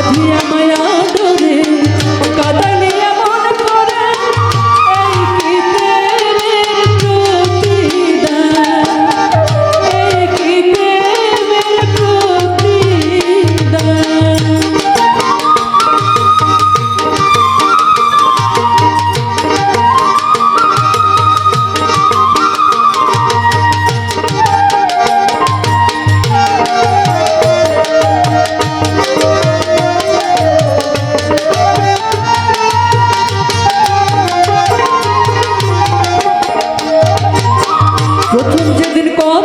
সাথী আমার প্রথম যেদিন কপ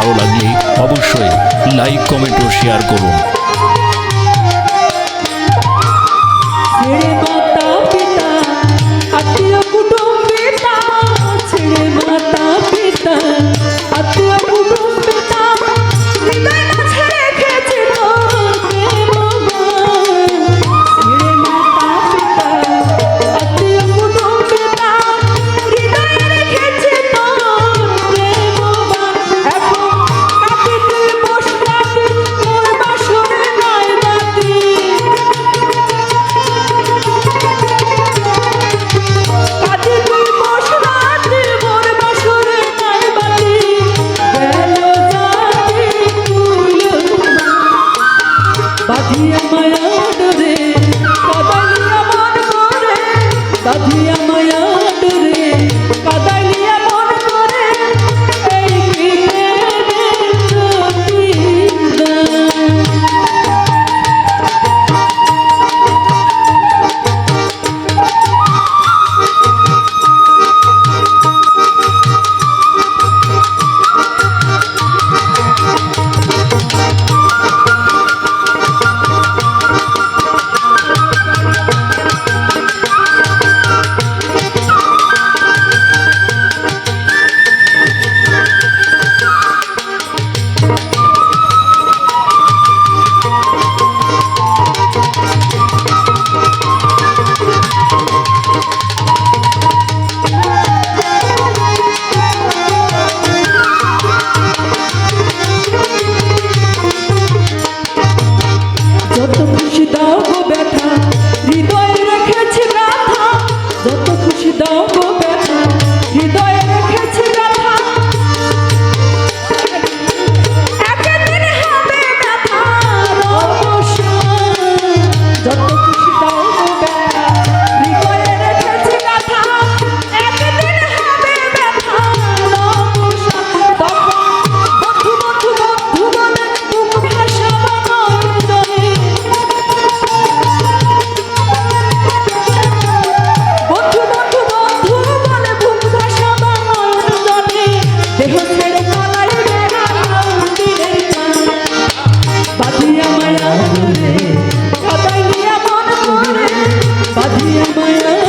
ভালো লাগলে অবশ্যই লাইক কমেন্ট ও শেয়ার করুন। সাধিয়া খুশি দাও গো ব্যথা হৃদয়ে রেখেছি ব্যথা। যত বাঁধিয়া মায়া